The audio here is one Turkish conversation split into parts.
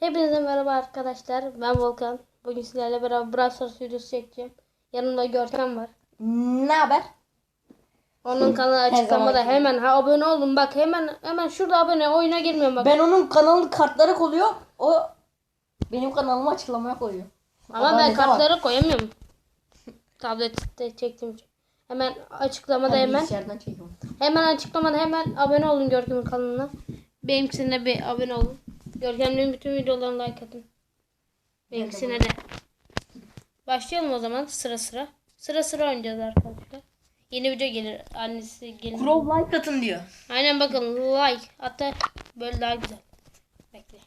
Hepinize merhaba arkadaşlar. Ben Volkan. Bugün sizlerle beraber Brawl Stars videosu çekeceğim. Yanımda Görkem var. Ne haber? Onun kanalı açıklamada zamanki hemen ha, abone olun. Bak hemen hemen şurada abone. Oyuna girmiyorum bak. Ben onun kanalının kartları koyuyor. O benim kanalımı açıklamaya koyuyor. Ama ben Adalete bak. kartları koyamıyorum. Tablette çektim. Hemen açıklamada Ben hemen bilgisayardan çekiyorum. hemen açıklamada hemen abone olun Görkem'in kanalına. Benimkisine bir abone olun. Görkem'in bütün videolarına like atın. Benimkisine de. Başlayalım o zaman sıra sıra. Sıra sıra oynayacağız arkadaşlar. Yeni video gelir. Annesi gelir. Crow like atın diyor. Aynen bakın like. Hatta böyle daha güzel. Bekle.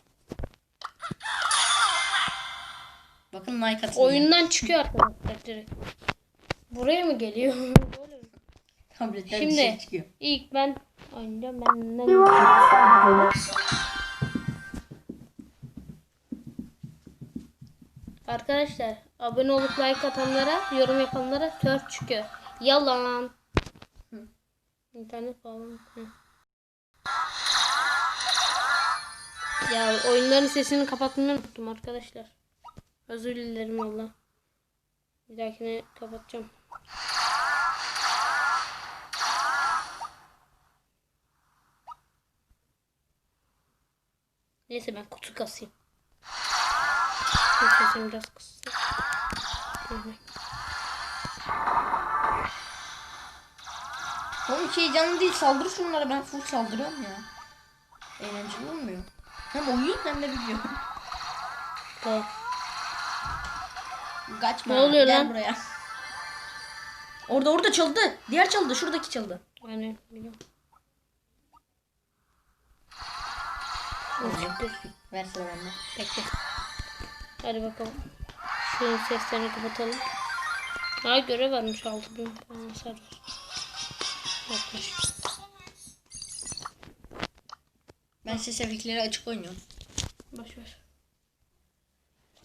Bakın like atın. Oyundan çıkıyor arkadaşlar direkt. Buraya mı geliyor? Tabletten Şimdi- bir şey çıkıyor. İlk ben oynayacağım. Benden Arkadaşlar abone olup like atanlara, yorum yapanlara tört çıkıyor. Yalan. İnternet falan. Hı. Ya oyunların sesini kapatmayı unuttum arkadaşlar. Özür dilerim valla. Bir dahakine kapatacağım. Neyse ben kutu kasayım. Dur Sesimi biraz kıssın. Oğlum hiç heyecanlı değil. Saldır şunlara. Ben full saldırıyorum ya. Eğlenceli olmuyor. Hem oyun hem de video. Tamam. Kaçma. Ne oluyor Gel lan? buraya. Orada orada çaldı. Diğer çaldı. Şuradaki çaldı. Aynen biliyorum. Ver sıra bende. Bekle. Hadi bakalım. Şunun seslerini kapatalım. Ha görev varmış 6000 falan sarı. Yaklaşık. Ben ses efektleri açık oynuyorum. Boş ver.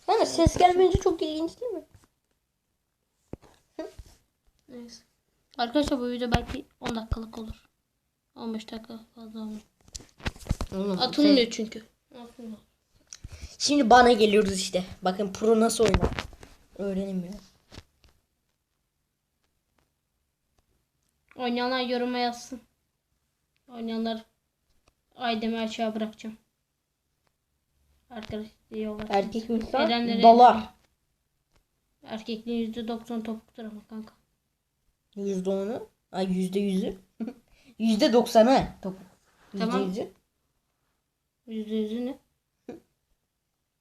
Bana ses gelmeyince çok ilginç değil mi? Neyse. Arkadaşlar bu video belki 10 dakikalık olur. 15 dakika fazla olmuyor. Atılmıyor çünkü. Atılmıyor. Şimdi bana geliyoruz işte. Bakın pro nasıl oynar. Öğrenemiyor. Oynayanlar yoruma yazsın. Oynayanlar Aydem'i aşağı bırakacağım. Arkadaş diyorlar. Erkek Erenlere- dalar. Erkekliğin %90 topuktur ama kanka. Yüzde onu. Ay yüzde yüzü. Yüzde doksanı. Topuk. Yüzde Tamam. yüzü. %100'ü ne?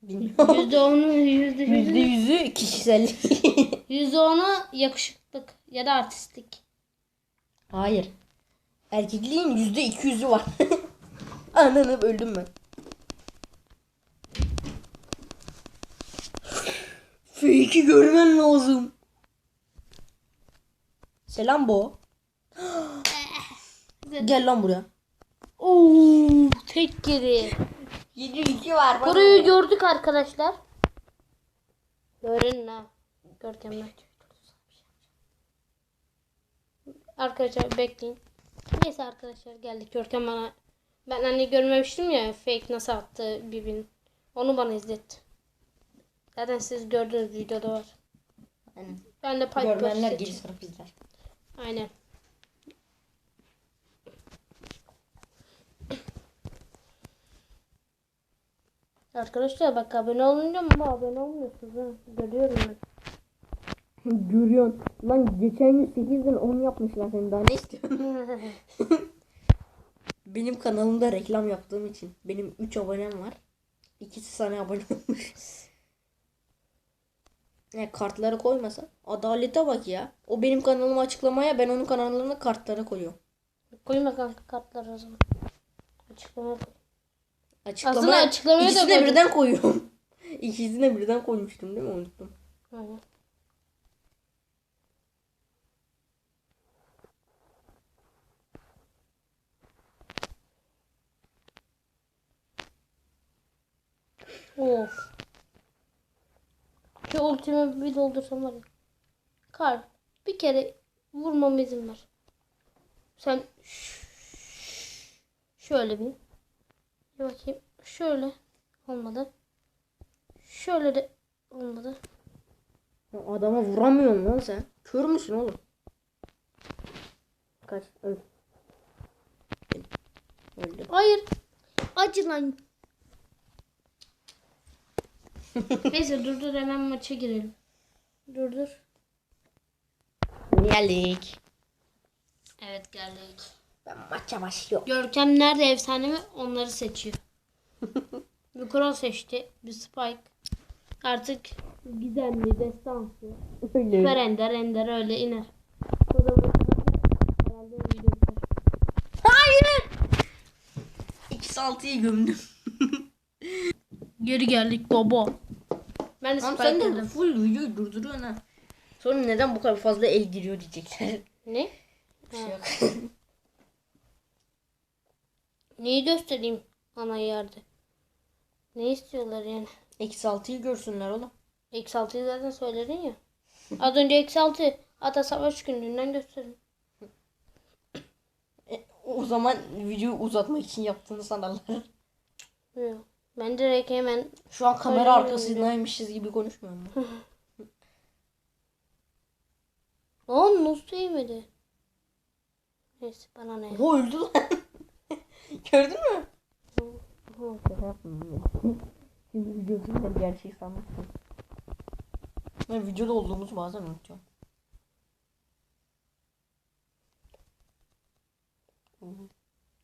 Bilmiyorum. %10'u yüzde Yüzde yüzü. yüzü kişisel. %10'u yakışıklık ya da artistlik. Hayır. Erkekliğin yüzde iki yüzü var. Ananı öldüm ben. Fake'i görmen lazım. Selam bo. Gel lan buraya. Oo, tek geri. 7 2 var. Koruyu gördük arkadaşlar. Görün ha. Görkemler. Arkadaşlar bekleyin. Neyse arkadaşlar geldik. Görkem bana ben hani görmemiştim ya fake nasıl attı birbirine. Onu bana izletti. Zaten siz gördünüz videoda var. Aynen. Ben de Piper Görmenler geri sarıp izler. Aynen. Arkadaşlar bak abone olunca ama abone olmuyorsunuz ha. Görüyorum ben. Görüyorsun. Lan geçen gün 8'den 10 yapmışlar seni daha ne istiyorsun? benim kanalımda reklam yaptığım için benim 3 abonem var. İkisi sana abone olmuş. Ya kartları koymasa. Adalete bak ya. O benim kanalımı açıklamaya ben onun kanallarına kartları koyuyorum. Koyma kanka kartları o zaman. Açıklama koy. Açıklama, Aslında açıklamaya da İkisini birden koyuyorum. İkisini birden koymuştum değil mi? Unuttum. Aynen. Of. Şu ultimi bir doldursam var ya. Kar. Bir kere vurmama izin ver. Sen şöyle bir. Bir bakayım. Şöyle. Olmadı. Şöyle de olmadı. Adama vuramıyorsun lan sen. Kör müsün oğlum? Kaç. Öl. Öldü. Hayır. Acı lan. Neyse dur dur hemen maça girelim. Dur dur. Geldik. Evet geldik. Ben maça başlıyorum. Görkem nerede efsane mi onları seçiyor. bir Kral seçti. Bir Spike. Artık gizemli, destansı. Öyle. Süper Ender, Ender öyle iner. Göster. Hayır. X altıyı gömdüm. Geri geldik baba. Ben de Spike sen de dedim. full videoyu durduruyorsun ha. Sonra neden bu kadar fazla el giriyor diyecekler. Ne? Bir şey yok. Neyi göstereyim ana yerde? Ne istiyorlar yani? X altıyı görsünler oğlum. Eksi 6'yı zaten söyledin ya. Az önce eksi 6 Ata Savaş günlüğünden gösterin. E, o zaman videoyu uzatmak için yaptığını sanarlar. Yok. Ben direkt hemen Şu an kamera arkasındaymışız gibi konuşmuyorum. mu? Lan nasıl değmedi? Neyse bana ne? O öldü lan. Gördün mü? Hı. Şaka yapmıyorum ya. Şimdi videosunda gerçeği sanmışsın. Ben videoda olduğumuzu bazen unutuyorum.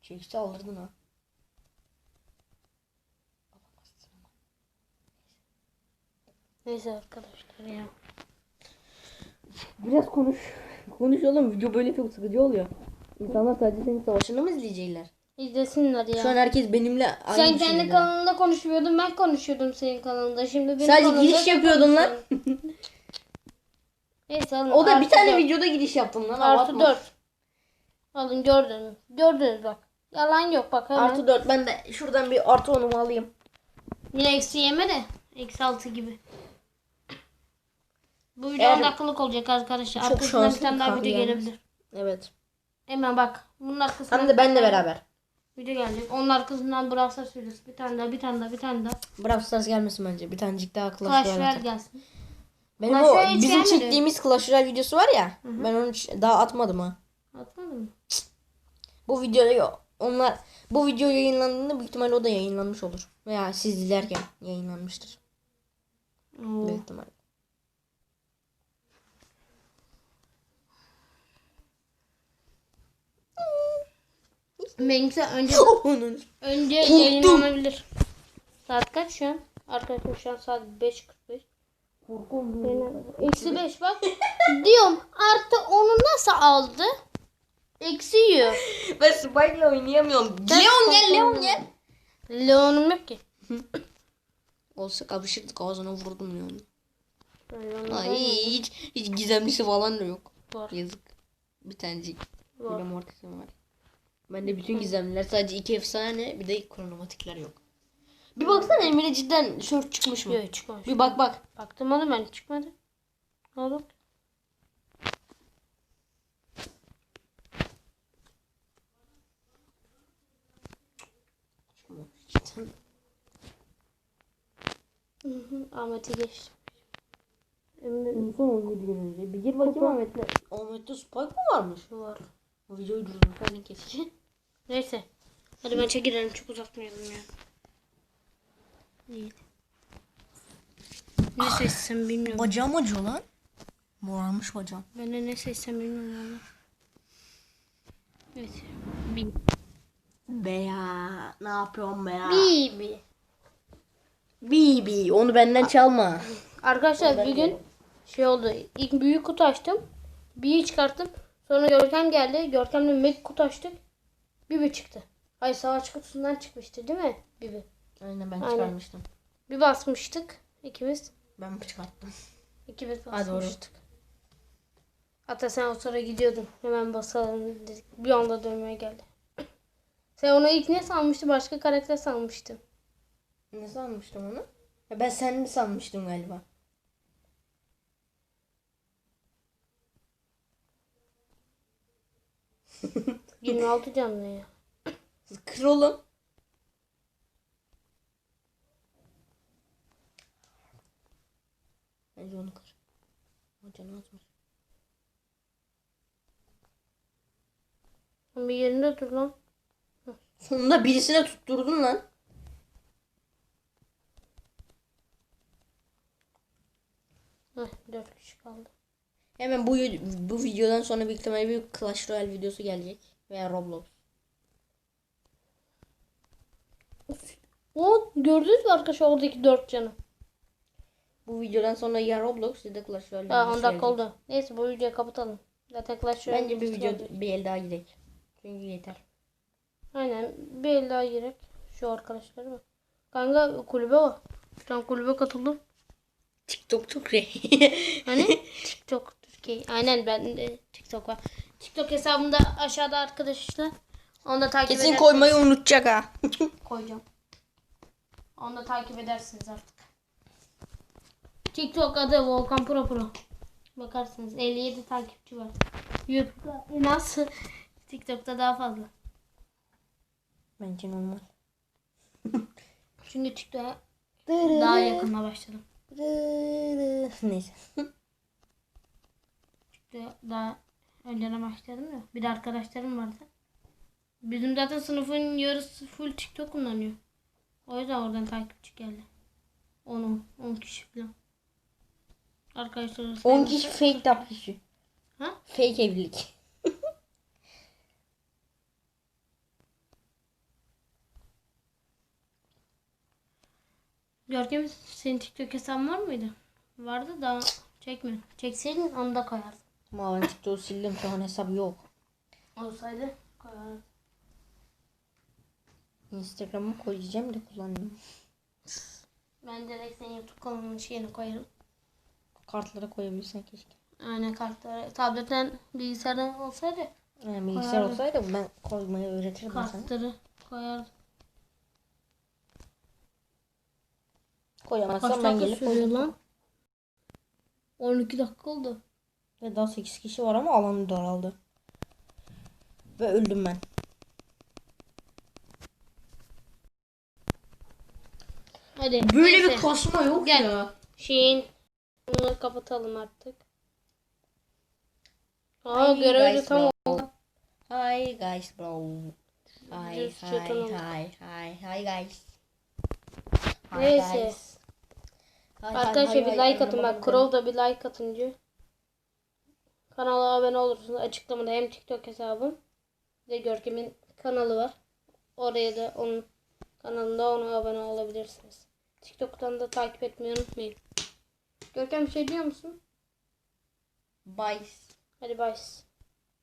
Çekişte alırdın ha. Neyse arkadaşlar ya. Biraz konuş. Konuş oğlum. Video böyle çok sıkıcı oluyor. İnsanlar sadece senin savaşını mı izleyecekler? İzlesinler ya. Şu an herkes benimle aynı Sen kendi düşünüyor. kanalında konuşmuyordun ben konuşuyordum senin kanalında. Şimdi benim Sadece kanalımda giriş sen yapıyordun lan. konuşuyorsun. Neyse alın. O da bir artı tane dört. videoda giriş yaptım lan. Artı abartma. 4. Alın gördünüz. Gördünüz bak. Yalan yok bak hemen. Artı 4. Ben de şuradan bir artı 10'umu alayım. Yine eksi yeme de. Eksi 6 gibi. Bu video Eğer- 10 dakikalık olacak arkadaşlar. Çok Arkasından bir şanslı tane daha video gelebilir. Evet. Hemen bak. Bunun arkasından Hem de benle beraber. Video gelecek. Onun arkasından Brawl Stars videosu. Bir tane daha, bir tane daha, bir tane daha. Brawl Stars gelmesin bence. Bir tanecik daha Clash Clash Royale gelsin. Benim Clash o Royale hiç bizim gelmedi. çektiğimiz Clash Royale videosu var ya. Ben onu hiç- daha atmadım ha. Atmadın mı? Bu videoda onlar bu video yayınlandığında büyük ihtimalle o da yayınlanmış olur. Veya siz izlerken yayınlanmıştır. Oo. Büyük ihtimalle. Benimkisi önce Onun. önce Korktum. yayınlanabilir. Saat kaç şu an? Arkadaşlar şu an saat 5.45. Korkum. Eksi 5 bak. Diyorum artı onu nasıl aldı? Eksi yiyor. Ben Spike'la oynayamıyorum. Leon gel Leon gel. Leon'um yok ki. Olsa kapışırdık ağzına vurdum Leon'u. Leon'um Ay hiç, hiç gizemlisi falan da yok. Var. Yazık. Bir tanecik. Var. Bir de mortisim var. Bende bütün gizemliler sadece iki efsane bir de kronomatikler yok. Bir baksana Emre cidden short çıkmış mı? Yok çıkmamış. Bir bak bak. Baktım onu ben çıkmadı. Ne oldu? Cidden. Ahmet'i geçtim. Emre Son 17 gün önce. Bir gir bakayım Ahmet'le. Ahmet'te Spike mı varmış? var. Videoyu durdursaydın keşke. Neyse. Hadi maça girelim çok uzatmayalım ya. İyi. Ne seçsem bilmiyorum. Bacağım acıyor lan. Morarmış bacağım. Ben de ne seçsem bilmiyorum valla. Evet. Bi. Be ya. Ne yapıyorsun be ya? Bibi. Bibi. Onu benden çalma. Arkadaşlar bir gün şey oldu. İlk büyük kutu açtım. Bi'yi çıkarttım. Sonra Görkem geldi. Görkem'le Meg kutu açtık. Bibi çıktı. Ay savaş kutusundan çıkmıştı değil mi? Bibi. Aynen ben Aynen. çıkarmıştım. Bir basmıştık. ikimiz. Ben çıkarttım? İkimiz basmıştık. Hatta sen o sıra gidiyordun. Hemen basalım dedik. Bir anda dönmeye geldi. Sen onu ilk ne sanmıştın? Başka karakter sanmıştın. Ne sanmıştım onu? Ya ben sen mi sanmıştım galiba? 26 canlı ya. Kır oğlum. Hadi onu kır. O canı azmış. Bir yerinde dur lan. Sonunda birisine tutturdun lan. Heh, dört kişi kaldı. Hemen bu bu videodan sonra büyük ihtimalle bir Clash Royale videosu gelecek. Veya Roblox. O gördünüz mü arkadaşlar oradaki dört canı? Bu videodan sonra ya Roblox ya da Clash Royale Aa, videosu 10 dakika oldu. Neyse bu videoyu kapatalım. Zaten Clash Royale Bence bir video bir el daha gidelim. Çünkü yeter. Aynen bir el daha girek. Şu arkadaşları mı? Kanka kulübe var. Şu an kulübe katıldım. TikTok Türkiye. Hani TikTok Türkiye. Aynen ben de TikTok var. TikTok hesabımda aşağıda arkadaşlar. Onu da takip Kesin koymayı unutacak ha. koyacağım. Onu da takip edersiniz artık. TikTok adı Volkan Pro Pro. Bakarsınız 57 takipçi var. YouTube'da en az TikTok'ta daha fazla. Bence normal. Çünkü TikTok'a daha yakınla başladım. Neyse. TikTok'a daha önceden başladım ya. Bir de arkadaşlarım vardı. Bizim zaten sınıfın yarısı full TikTok kullanıyor. O yüzden oradan takipçi geldi. 10 10 kişi falan. Arkadaşlar 10 kişi fake takipçi. Ha? Fake evlilik. Görkem senin TikTok hesabın var mıydı? Vardı da çekmiyor. Çekseydin onu da TikTok'u sildim şu an hesap yok. Olsaydı. Instagram'ı koyacağım da kullanmıyorum. Ben direkt senin YouTube kanalının şeyini koyarım. Kartlara koyabilsen keşke. Aynen kartları. Tabletten bilgisayardan olsaydı Yani bilgisayar Koyardım. olsaydı ben koymayı öğretirdim sana. kartları koyardım. Kaç Koyamazsam ben gelip koyarım. lan? 12 dakika oldu. Ve daha 8 kişi var ama alanı daraldı. Ve öldüm ben. Hadi. Böyle neyse. bir kasma yok Gel. ya. Şeyin bunu kapatalım artık. Aa Hi görevde guys, tam. Hi guys bro. Hi hi hi hi hi guys. Hi Neyse. guys. Hi, hi, Arkadaşlar hi, bir hi, like atın anlamadım bak. Crow'da bir like atınca kanala abone olursunuz. Açıklamada hem TikTok hesabım de Görkem'in kanalı var. Oraya da onun kanalında ona abone olabilirsiniz. TikTok'tan da takip etmeyi unutmayın. Görkem bir şey diyor musun? Bye. Hadi bye.